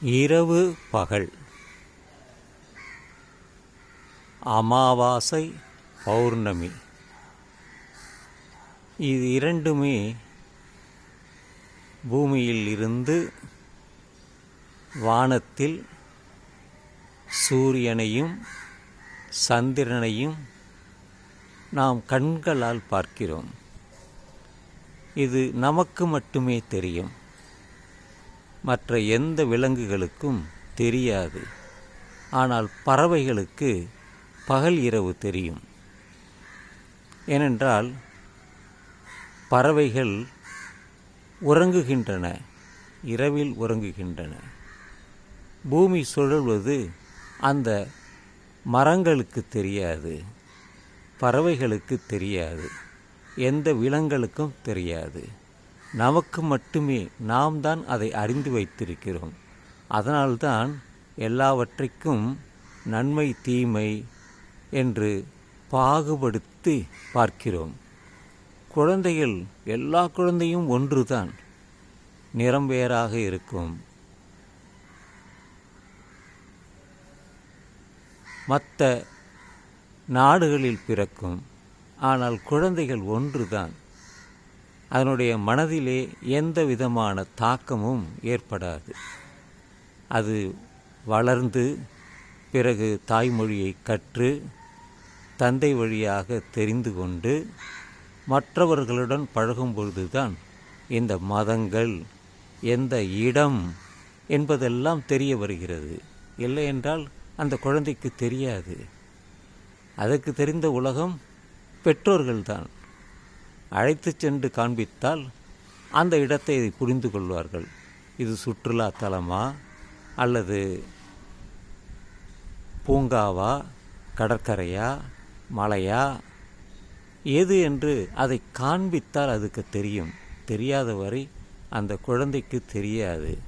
இரவு பகல். அமாவாசை பௌர்ணமி. இது இரண்டுமே பூமியில் இருந்து வானத்தில் சூரியனையும் சந்திரனையும் நாம் கண்களால் பார்க்கிறோம். இது நமக்கு மட்டுமே தெரியும். மற்ற எந்த விலங்குகளுக்கும் தெரியாது. ஆனால் பறவைகளுக்கு பகல் இரவு தெரியும். ஏனென்றால் பறவைகள் உறங்குகின்றன இரவில் உறங்குகின்றன. பூமி சுழல்வது அந்த மரங்களுக்கு தெரியாது பறவைகளுக்கு தெரியாது எந்த விலங்களுக்கும் தெரியாது. நமக்கு மட்டுமே நாம் தான் அதை அறிந்து வைத்திருக்கிறோம். அதனால்தான் எல்லாவற்றைக்கும் நன்மை தீமை என்று பாகுபடுத்தி பார்க்கிறோம். குழந்தைகள் எல்லா குழந்தையும் ஒன்றுதான். நிறம் வேறாக இருக்கும். மற்ற நாடுகளில் பிறக்கும். ஆனால் குழந்தைகள் ஒன்றுதான். அதனுடைய மனதிலே எந்த விதமான தாக்கமும் ஏற்படாது. அது வளர்ந்து பிறகு தாய்மொழியை கற்று தந்தை வழியாக தெரிந்து கொண்டு மற்றவர்களுடன் பழகும் பொழுதுதான் இந்த மதங்கள் எந்த இடம் என்பதெல்லாம் தெரிய வருகிறது. இல்லை என்றால் அந்த குழந்தைக்கு தெரியாது. அதற்கு தெரிந்த உலகம் பெற்றோர்கள்தான். அழைத்து சென்று காண்பித்தால் அந்த இடத்தை புரிந்து கொள்வார்கள். இது சுற்றுலா தலமா அல்லது பூங்காவா கடற்கரையா மலையா? எது என்று அதை காண்பித்தால் அதுக்கு தெரியும். தெரியாத வரை அந்த குழந்தைக்கு தெரியாது.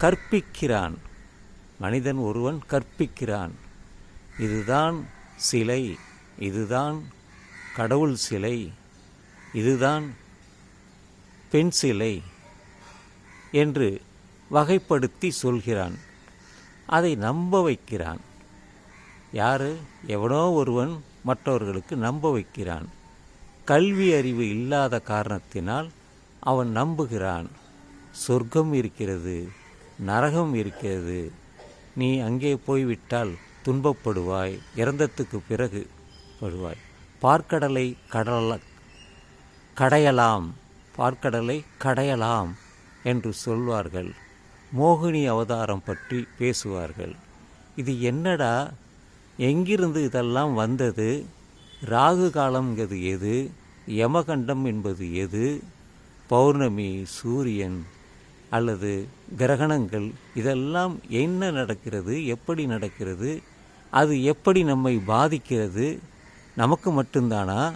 கற்பிக்கிறான். மனிதன் ஒருவன் கற்பிக்கிறான். இதுதான் சிலை. இதுதான் கடவுள் சிலை. இதுதான் பென்சிலை என்று வகைப்படுத்தி சொல்கிறான். அதை நம்ப வைக்கிறான். யார்? எவனோ ஒருவன் மற்றவர்களுக்கு நம்ப வைக்கிறான். கல்வி அறிவு இல்லாத காரணத்தினால் அவன் நம்புகிறான். சொர்க்கம் இருக்கிறது நரகம் இருக்கிறது. நீ அங்கே போய்விட்டால் துன்பப்படுவாய் இறந்தத்துக்கு பிறகு படுவாய். பார்க்கடலை கடல கடையலாம் பார்க்கடலை கடையலாம் என்று சொல்வார்கள். மோகினி அவதாரம் பற்றி பேசுவார்கள். இது என்னடா? எங்கிருந்து இதெல்லாம் வந்தது? ராகு காலம்ங்கிறது எது? யமகண்டம் என்பது எது? பௌர்ணமி சூரியன் அல்லது கிரகணங்கள் இதெல்லாம் என்ன நடக்கிறது? எப்படி நடக்கிறது? அது எப்படி நம்மை பாதிக்கிறது? நமக்கு மட்டும்தானா?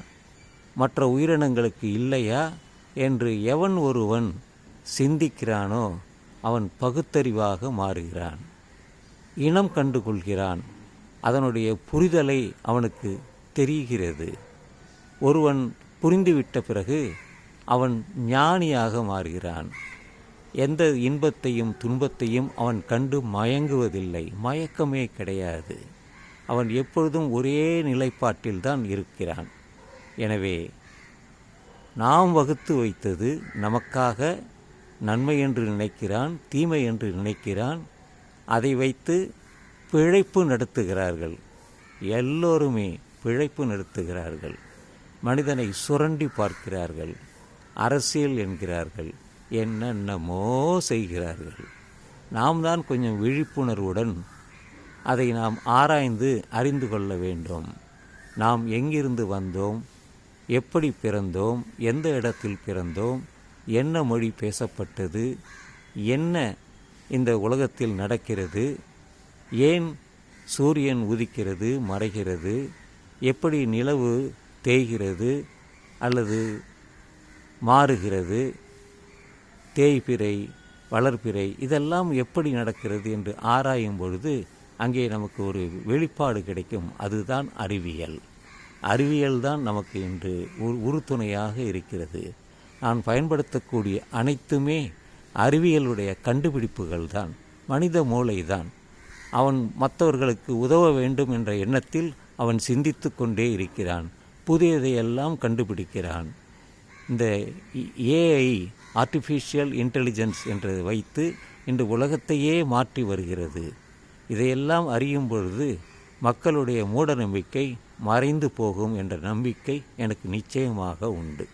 மற்ற உயிரினங்களுக்கு இல்லையா என்று எவன் ஒருவன் சிந்திக்கிறானோ அவன் பகுத்தறிவாக மாறுகிறான். இனம் கண்டு கொள்கிறான் அதனுடைய புரிதலை அவனுக்கு தெரிகிறது. ஒருவன் புரிந்துவிட்ட பிறகு அவன் ஞானியாக மாறுகிறான். எந்த இன்பத்தையும் துன்பத்தையும் அவன் கண்டு மயங்குவதில்லை. மயக்கமே கிடையாது. அவன் எப்பொழுதும் ஒரே நிலைப்பாட்டில்தான் இருக்கிறான். எனவே நாம் வகுத்து வைத்தது நமக்காக நன்மை என்று நினைக்கிறான் தீமை என்று நினைக்கிறான். அதை வைத்து பிழைப்பு நடத்துகிறார்கள். எல்லோருமே பிழைப்பு நடத்துகிறார்கள். மனிதனை சுரண்டி பார்க்கிறார்கள். அரசியல் என்கிறார்கள். என்னென்னமோ செய்கிறார்கள். நாம் தான் கொஞ்சம் விழிப்புணர்வுடன் அதை நாம் ஆராய்ந்து அறிந்து கொள்ள வேண்டும். நாம் எங்கிருந்து வந்தோம்? எப்படி பிறந்தோம் எந்த இடத்தில் பிறந்தோம் என்ன மொழி பேசப்பட்டது என்ன இந்த உலகத்தில் நடக்கிறது ஏன் சூரியன் உதிக்கிறது மறைகிறது எப்படி நிலவு தேய்கிறது அல்லது மாறுகிறது தேய்பிறை வளர்பிறை இதெல்லாம் எப்படி நடக்கிறது என்று ஆராயும் பொழுது அங்கே நமக்கு ஒரு வெளிப்பாடு கிடைக்கும். அதுதான் அறிவியல். அறிவியல் தான் நமக்கு இன்று உறுதுணையாக இருக்கிறது. நான் பயன்படுத்தக்கூடிய அனைத்துமே அறிவியலுடைய கண்டுபிடிப்புகள் தான் மனித மூளைதான் அவன் மற்றவர்களுக்கு உதவ வேண்டும் என்ற எண்ணத்தில் அவன் சிந்தித்து கொண்டே இருக்கிறான் புதியதையெல்லாம் கண்டுபிடிக்கிறான். இந்த ஏஐ ஆர்டிஃபிஷியல் இன்டெலிஜென்ஸ் என்றதை வைத்து இன்று உலகத்தையே மாற்றி வருகிறது. இதையெல்லாம் அறியும் பொழுது மக்களுடைய மூட நம்பிக்கை மறைந்து போகும் என்ற நம்பிக்கை எனக்கு நிச்சயமாக உண்டு.